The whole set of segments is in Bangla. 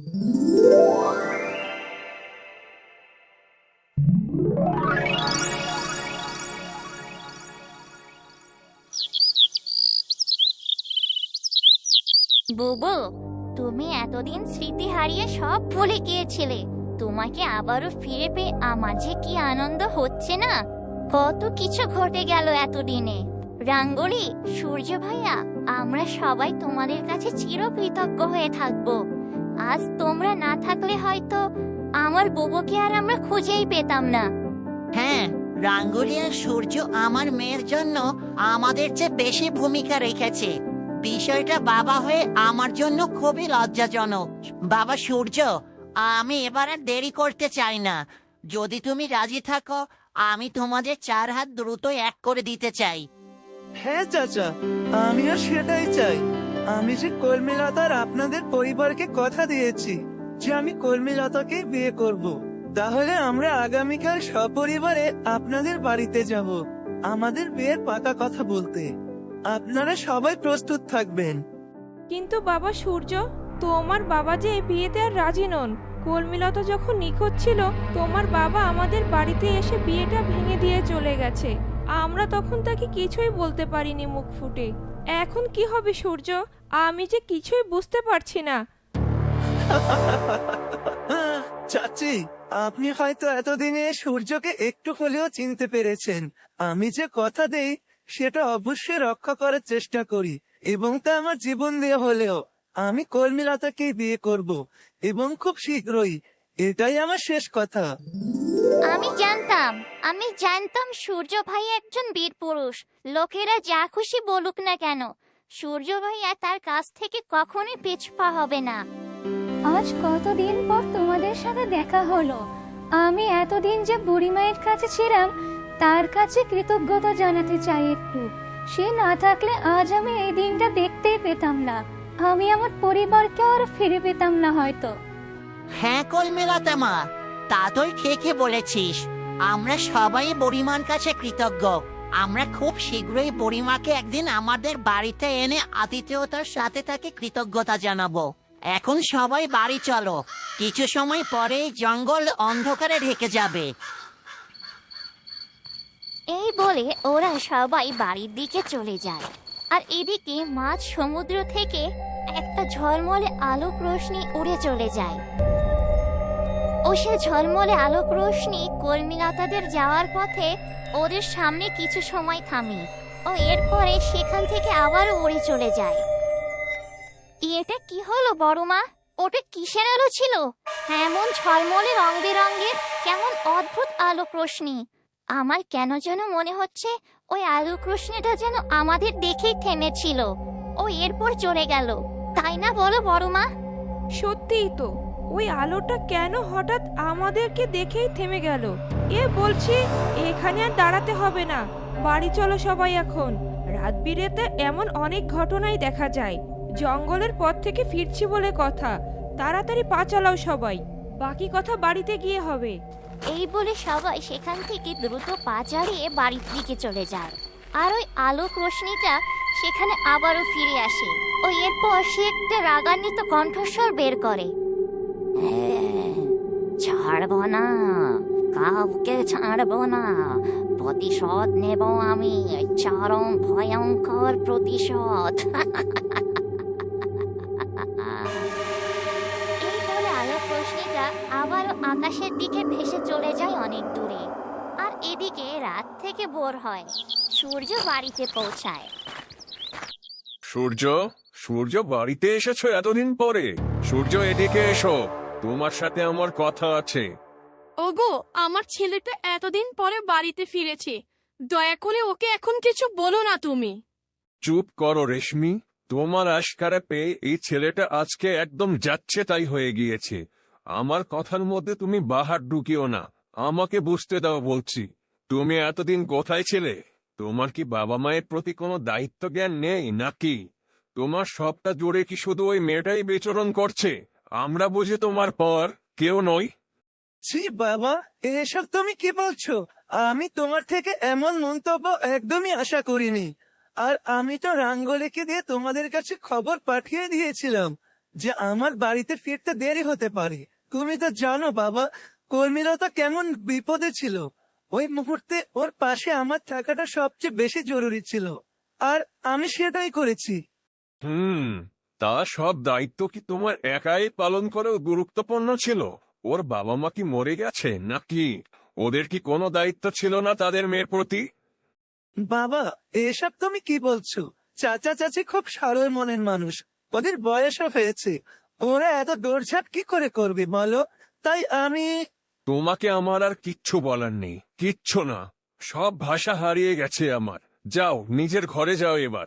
বুবু, তুমি এতদিন স্মৃতি হারিয়ে সব ভুলে গিয়েছিলে। তোমাকে আবারও ফিরে পেয়ে আমার যে কি আনন্দ হচ্ছে না? কত কিছু ঘটে গেল এতদিনে। রাঙ্গলি, সূর্য ভাইয়া, আমরা সবাই তোমাদের কাছে চিরকৃতজ্ঞ হয়ে থাকব। আজ তোমরা না থাকলে হয়তো আমার বুবুকে আর আমরা খুঁজেই পেতাম না। হ্যাঁ রাঙ্গুলি আর সূর্য আমার মেয়ের জন্য আমাদের চেয়ে বেশি ভূমিকা রেখেছে। বিষয়টা বাবা হয়ে আমার জন্য খুবই লজ্জাজনক। বাবা সূর্য আমি এবার আর দেরি করতে চাই না। যদি তুমি রাজি থাকো আমি তোমাদের চার হাত দ্রুত এক করে দিতে চাই। হ্যাঁ চাচা আমিও সেটাই চাই। আমি যে কর্মীলতার আপনাদের পরিবারকে কথা দিয়েছি যে আমি কর্মীলতাকে বিয়ে করব। তাহলে আমরা আগামীকাল সপরিবারে আপনাদের বাড়িতে যাব। আমাদের বিয়ের পাকা কথা বলতে। আপনারা সবাই প্রস্তুত থাকবেন। কিন্তু বাবা সূর্য, তোমার বাবা যে বিয়েতে আর রাজি নন। কর্মীলতা যখন নিখোঁজ ছিল, তোমার বাবা আমাদের বাড়িতে এসে বিয়েটা ভেঙে দিয়ে চলে গেছে। আমরা তখন তাকে কিছুই বলতে পারিনি মুখ ফুটে। এখন কি হবে সূর্য? আমি যে কিছুই বুঝতে পারছি না। চাচি, আপনি হয়তো এতদিনে সূর্যকে একটু হলেও চিনতে পেরেছেন। আমি যে কথা দেই, সেটা অবশ্যই রক্ষা করার চেষ্টা করি এবং তা আমার জীবন দিয়ে হলেও আমি কর্মীলতাকে বিয়ে করব এবং খুব শীঘ্রই। এটাই আমার শেষ কথা। আমি জানতাম আমি জানতাম সূর্য ভাই একজন বীর পুরুষ। লোকেরা যা খুশি বলুক না কেন সূর্য ভাইয়া তার কাছ থেকে কখনোই পিছপা হবে না। আজ কতদিন পর তোমাদের সাথে দেখা হলো? আমি এতদিন যে বুড়িমায়ের কাছে ছিলাম তার কাছে কৃতজ্ঞতা জানাতে চাই একটু। সে না থাকলে আজ আমি এই দিনটা দেখতেই পেতাম না। আমি আমার পরিবারকে আর ফিরে পেতাম না হয়তো। হ্যাঁ কলমেলাতে মা। তা তুই ঠিকই বলেছিস। আমরা সবাই বুড়িমার কাছে কৃতজ্ঞ। আমরা খুব শীঘ্রই বুড়িমাকে একদিন আমাদের বাড়িতে এনে আতিথেয়তার সাথে তাকে কৃতজ্ঞতা জানাব। এখন সবাই বাড়ি চলো। কিছু সময় পরেই জঙ্গল অন্ধকারে ঢেকে যাবে। এই বলে ওরা সবাই বাড়ির দিকে চলে যায়। আর এদিকে মাঝ সমুদ্র থেকে একটা ঝলমলে আলোক রোশনি উড়ে চলে যায়। ও সে ঝলমলে আলোক রোশনি কর্মীলতাদের যাওয়ার পথে ওদের সামনে কিছু সময় থামে ও এরপরে সেখান থেকে আবারও উড়ে চলে যায়। এটা কি হলো বড় মা? ওটা কিসের আলো ছিল? এমন ঝলমলে রং বেরঙের কেমন অদ্ভুত আলোক রোশনি। আমার কেন যেন মনে হচ্ছে ওই আলোক রোশনিটা যেন আমাদের দেখেই থেমেছিল। ও এরপর চলে গেল। তাই না বলো বড় মা? সত্যিই তো। ওই আলোটা কেন হঠাৎ আমাদেরকে দেখেই থেমে গেল? এ বলছি এখানে আর দাঁড়াতে হবে না। বাড়ি চলো সবাই এখন। রাত বিরেতে এমন অনেক ঘটনাই দেখা যায়। জঙ্গলের পথ থেকে ফিরছি বলে কথা। তাড়াতাড়ি পা চালাও সবাই। বাকি কথা বাড়িতে গিয়ে হবে। এই বলে সবাই সেখান থেকে দ্রুত পা চালিয়ে বাড়ির দিকে চলে যায়। আর ওই আলোক রোশনিটা সেখানে আবারও ফিরে আসে। ও এরপর সে একটা রাগান্বিত কণ্ঠস্বর বের করে। "হ্যাঁ, ছাড়বো না কাউকে ছাড়বো না প্রতিশোধ নেব আমি চরম ভয়ঙ্কর প্রতিশোধ আবারও আকাশের দিকে ভেসে চলে যায় অনেক দূরে আর এদিকে রাত থেকে ভোর হয় সূর্য বাড়িতে পৌঁছায় সূর্য সূর্য বাড়িতে এসেছ এতদিন পরে সূর্য এদিকে এসো তোমার সাথে আমার কথা আছে। ওগো আমার ছেলেটা এতদিন পরে বাড়িতে ফিরেছে। দয়া করে ওকে এখন কিছু বলো না তুমি। চুপ করো রেশমি। তোমার আশকারা পেয়ে এই ছেলেটা আজকে একদম যাচ্ছে তাই হয়ে গিয়েছে। আমার কথার মধ্যে তুমি বাহার ঢুকিও না। আমাকে বুঝতে দাও বলছি। তুমি এতদিন কোথায় ছিলে? তোমার কি বাবা মায়ের প্রতি কোনো দায়িত্ব জ্ঞান নেই নাকি? তোমার সবটা জুড়ে কি শুধু ওই মেয়েটাই বিচরণ করছে? আমরা বুঝি তোমার পর কেউ নই। ছি বাবা এসব তুমি কি বলছো? আমি তোমার থেকে এমন মন্তব্য একদমই আশা করিনি। আর আমি তো রাঙ্গলিকে দিয়ে তোমাদের কাছে খবর পাঠিয়ে দিয়েছিলাম যে আমার বাড়িতে ফিরতে দেরি হতে পারে। তুমি তো জানো বাবা কর্মীরা তো কেমন বিপদে ছিল। ওই মুহূর্তে ওর পাশে আমার থাকাটা সবচেয়ে বেশি জরুরি ছিল। আর আমি সেটাই করেছি। হুম তা সব দায়িত্ব কি তোমার একাই পালন করেও গুরুত্বপূর্ণ ছিল? ওর বাবা মা কি মরে গেছে নাকি? ওদের কি কোনো দায়িত্ব ছিল না তাদের মেয়ের প্রতি? বাবা এসব তুমি কি বলছো? চাচা চাচি খুব সরল মনের মানুষ। ওদের বয়সও হয়েছে। ওরা এত দৌড়ঝাঁপ কি করে করবে বলো? তাই আমি তোমাকে আমার আর কিচ্ছু বলার নেই। কিচ্ছু না। সব ভাষা হারিয়ে গেছে আমার। যাও নিজের ঘরে যাও এবার।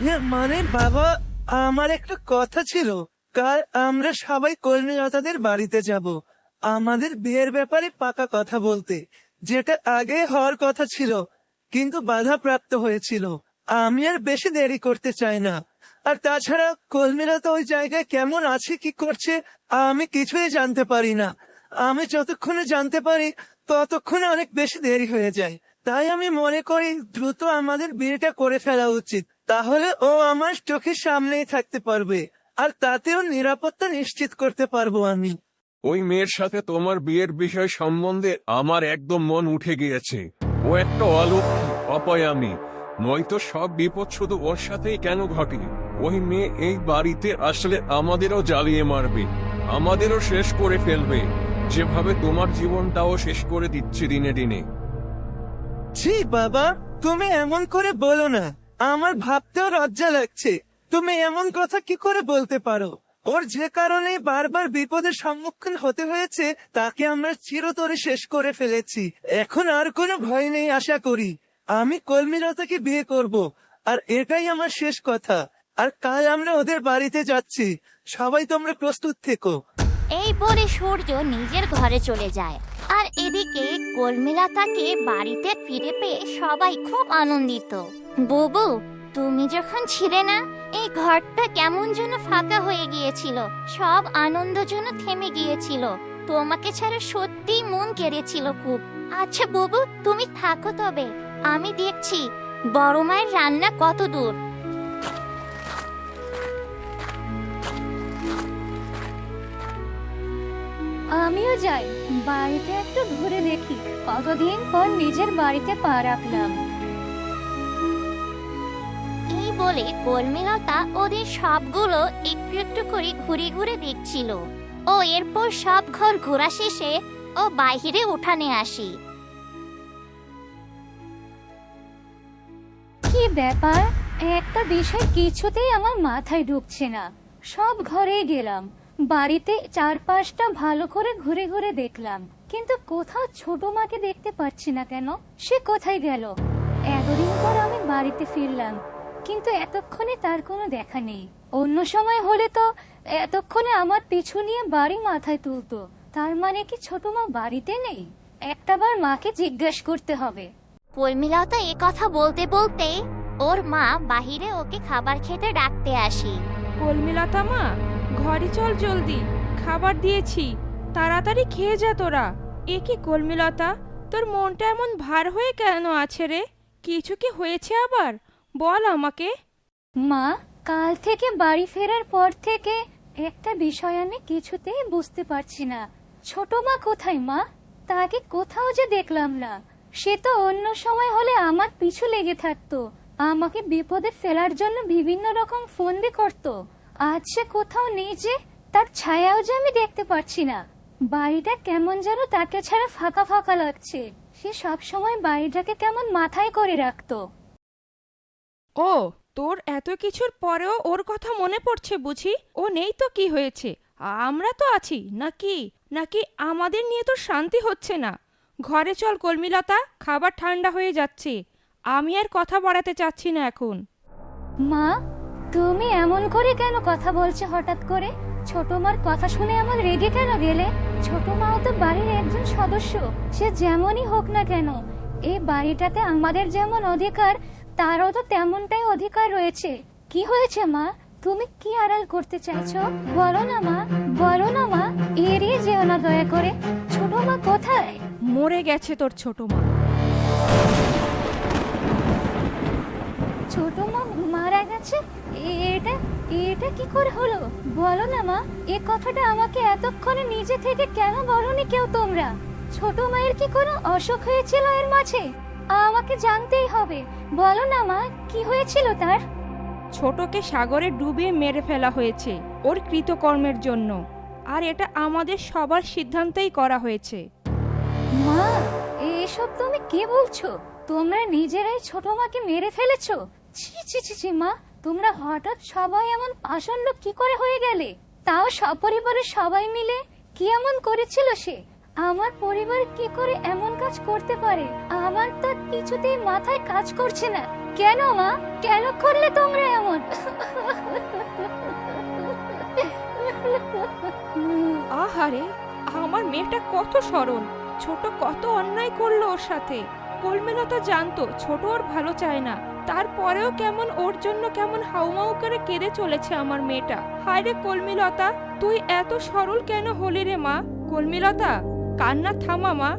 এ মানে বাবা, আমার একটা কথা ছিল। কাল আমরা সবাই কর্মীলতাদের বাড়িতে যাব, আমাদের বিয়ের ব্যাপারে পাকা কথা বলতে, যেটা আগে হওয়ার কথা ছিল, কিন্তু বাধা প্রাপ্ত হয়েছিল। আমি আর বেশি দেরি করতে চাই না। আর তাছাড়া কর্মীরা তো ওই জায়গায় কেমন আছে, কি করছে, আমি কিছুই জানতে পারি না। আমি যতক্ষণে জানতে পারি, ততক্ষণে অনেক বেশি দেরি হয়ে যায়। তাই আমি মনে করি, দ্রুত আমাদের বিয়েটা করে ফেলা উচিত। তাহলে ও আমার চোখের সামনেই থাকতে পারবে আর তাতেও নিরাপত্তা নিশ্চিত করতে পারব আমি। ওই মেয়ের সাথে তোমার বিয়ের বিষয় সম্বন্ধে আমার একদম মন উঠে গিয়েছে। ও একটা অলক্ষী অপয়ামী। নয়তো সব বিপদ শুধু ওর সাথেই কেন ঘটে? ওই মেয়ে এই বাড়িতে আসলে আমাদেরও জ্বালিয়ে মারবে আমাদেরও শেষ করে ফেলবে যেভাবে তোমার জীবনটাও শেষ করে দিচ্ছে দিনে দিনে। ছি বাবা তুমি এমন করে বলো না। আমার ভাবতেও লজ্জা লাগছে। তুমি এমন কথা কি করে বলতে পারো? ওর যে কারণে বারবার বিপদের সম্মুখীন হতে হয়েছে, তাকে আমরা চিরতরে শেষ করে ফেলেছি। এখন আর কোনো ভয় নেই, আশা করি। আমি কলমিলতাকে বিয়ে করব, আর এটাই আমার শেষ কথা। আর কাল আমরা ওদের বাড়িতে যাচ্ছি। সবাই তোমরা প্রস্তুত থেকো। এই বলে সূর্য নিজের ঘরে চলে যায়। আর এদিকে কর্মীলতাকে বাড়িতে ফিরে পেয়ে সবাই খুব আনন্দিত। বুবু, তুমি যখন ছিলে না, এই ঘরটা কেমন যেন ফাঁকা হয়ে গিয়েছিল। সব আনন্দ যেন থেমে গিয়েছিল। তোমাকে ছাড়া সত্যিই মন কেড়েছিল খুব। আচ্ছা বুবু, তুমি থাকো তবে। আমি দেখছি, বড় মায়ের রান্না কত দূর। আমিও যাই, বাড়িতে একটু ঘুরে দেখি। কতদিন পর নিজের বাড়িতে পা রাখলাম। বলে কর্মীলতা ওদের সবগুলো একটু একটু করে ঘুরে ঘুরে দেখছিল। ও এরপর সব ঘর ঘোরা শেষে ও বাইরে উঠানে আসি। কি ব্যাপার? একটা বিষয় কিছুতেই আমার মাথায় ঢুকছে না। সব ঘরেই গেলাম। বাড়িতে চারপাশটা ভালো করে ঘুরে ঘুরে দেখলাম। কিন্তু কোথাও ছোট মাকে দেখতে পাচ্ছি না কেন? সে কোথায় গেল? এতদিন পর আমি বাড়িতে ফিরলাম। কিন্তু এতক্ষণে তার কোনো দেখা নেই। অন্য সময় হলে তো এতক্ষণে আমার পিছু নিয়ে বাড়ি মাথায় তুলতো। তার মানে কি ছোট মা বাড়িতে নেই? একটাবার মাকে জিজ্ঞেস করতে হবে। কর্মীলতা এ কথা বলতে বলতে ওর মা বাহিরে ওকে খাবার খেতে ডাকতে আসি। কলমিলতা মা ঘরে চল জলদি খাবার দিয়েছি তাড়াতাড়ি খেয়ে যা তোরা। এ কি কলমিলতা তোর মনটা এমন ভার হয়ে কেন আছে রে? কিছু কি হয়েছে আবার? বল আমাকে। মা, কাল থেকে বাড়ি ফেরার পর থেকে একটা বিষয় আমি কিছুতেই বুঝতে পারছি না। ছোট মা কোথায় মা? তাকে কোথাও যে দেখলাম না। সে তো অন্য সময় হলে আমার পিছু লেগে থাকতো। আমাকে বিপদে ফেলার জন্য বিভিন্ন রকম ফোন ফন্দি করত। আজ সে কোথাও নেই যে তার ছায়াও যে আমি দেখতে পাচ্ছি না। বাড়িটা কেমন যেন তাকে ছাড়া ফাঁকা ফাঁকা লাগছে। সে সব সময় বাড়িটাকে কেমন মাথায় করে রাখতো। ও, তোর এত কিছুর পরেও ওর কথা মনে পড়ছে বুঝি? ও নেই তো কি হয়েছে? আমরা তো আছি, নাকি? নাকি আমাদের নিয়ে তো শান্তি হচ্ছে না? ঘরে চল কলমিলতা খাবার ঠান্ডা হয়ে যাচ্ছে। আমি আর কথা বাড়াতে চাচ্ছি না এখন। মা, তুমি এমন করে কেন কথা বলছো হঠাৎ করে? ছোট মার কথা শুনে আমার রেগে কেন গেলে? ছোট মাও তো বাড়ির একজন সদস্য, সে যেমনই হোক না কেন এই বাড়িটাতে আমাদের যেমন অধিকার তারও তো তেমনটাই অধিকার রয়েছে। কি হয়েছে মা? তুমি কি আড়াল করতে চাইছো? বলো না মা। বলো না মা। এড়িয়ে যেও না দয়া করে। ছোট মা কোথায়? মরে গেছে তোর ছোট মা। ছোট মা মারা গেছে? এটা এটা কি করে হলো? বলো না মা। এ কথাটা আমাকে এতক্ষণে নিজে থেকে কেন বলনি কেউ তোমরা? ছোট মায়ের কি কোনো অসুখ হয়েছিল এর মাঝে? আমাকে জানতেই হবে। বলো না মা কি হয়েছিল তার? ছোটকে সাগরে ডুবিয়ে মেরে ফেলা হয়েছে ওর কৃতকর্মের জন্য। আর এটা আমাদের সবার সিদ্ধান্তেই করা হয়েছে। মা এসব তুমি কি বলছো? তোমরা নিজেরাই ছোট মাকে মেরে ফেলেছো? ছি ছি ছি ছি মা তোমরা হঠাৎ সবাই এমন আসন্ন কি করে হয়ে গেলে? তাও সপরিবারের সবাই মিলে? কি এমন করেছিল সে? আমার পরিবার কি করে এমন কাজ করতে পারে? আমার তো কিছুতেই মাথায় কাজ করছে না। কেন মা? কেন করলে তোমরা এমন? আহারে, আমার মেয়েটা কত সরল ছোট কত অন্যায় করল ওর সাথে। কলমেলতা জানতো, ছোট ওর ভালো চায় না। তারপরেও কেমন ওর জন্য কেমন হাউমাউ করে কেঁদে চলেছে আমার মেয়েটা। হায় রে কলমিলতা তুই এত সরল কেন হলি রে মা? কলমিলতা কান্না থামা মা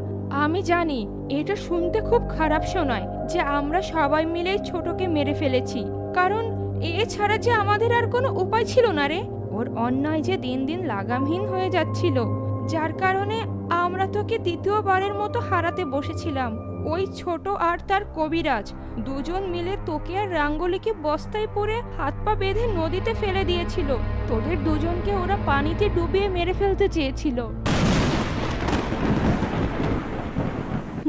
আমি জানি, এটা শুনতে খুব খারাপ শোনায় যে আমরা সবাই মিলে ছোটকে মেরে ফেলেছি। কারণ এছাড়া যে আমাদের আর কোনো উপায় ছিল না রে। ওর অন্যায় যে দিন দিন লাগামহীন হয়ে যাচ্ছিল, যার কারণে আমরা তোকে দ্বিতীয়বারের মতো হারাতে বসেছিলাম। ওই ছোট আর তার কবিরাজ, দুজন মিলে তোকে আর রাঙ্গলিকে বস্তায় পরে হাত পা বেঁধে নদীতে ফেলে দিয়েছিল। তোদের দুজনকে ওরা পানিতে ডুবিয়ে মেরে ফেলতে চেয়েছিল।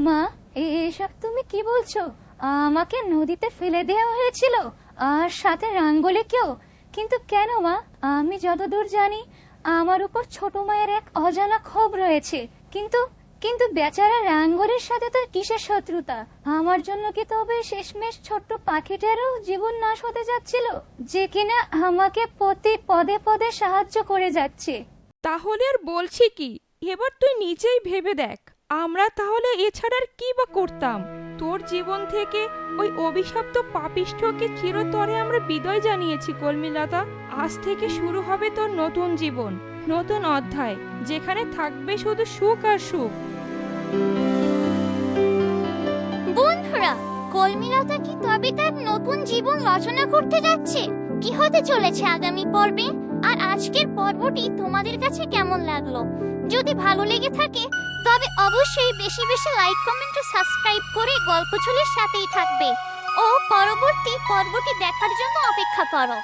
মা, এসব তুমি কি বলছো? আমাকে নদীতে ফেলে দেওয়া হয়েছিল, আর সাথে রাঙ্গলিকেও কিন্তু কেন মা? আমি যতদূর জানি, আমার উপর ছোট মায়ের এক অজানা ক্ষোভ রয়েছে। কিন্তু কিন্তু বেচারা রাঙ্গলের সাথে তার কিসের শত্রুতা? আমার জন্য কি তবে শেষমেশ ছোট্ট পাখিটারও জীবন নাশ হতে যাচ্ছিল? যে কিনা আমাকে প্রতি পদে পদে সাহায্য করে যাচ্ছে। তাহলে আর বলছি কি? এবার তুই নিজেই ভেবে দেখ। আমরা তাহলে এছাড়া আর কি বা করতাম? তোর জীবন থেকে ওই অভিশপ্ত পাপিষ্ঠকে চিরতরে আমরা বিদায় জানিয়েছি, কলমিলতা। আজ থেকে শুরু হবে তোর নতুন জীবন, নতুন অধ্যায়, যেখানে থাকবে শুধু সুখ আর সুখ। বন্ধুরা, কলমিলতা কি তবে তার নতুন জীবন রচনা করতে যাচ্ছে? কি হতে চলেছে আগামী পর্বে? আর আজকের পর্বটি তোমাদের কাছে কেমন লাগল? যদি ভালো লেগে থাকে, তবে অবশ্যই বেশি বেশি লাইক কমেন্ট ও সাবস্ক্রাইব করে গল্প সাথেই থাকবে। ও পরবর্তী পর্বটি দেখার জন্য অপেক্ষা করো।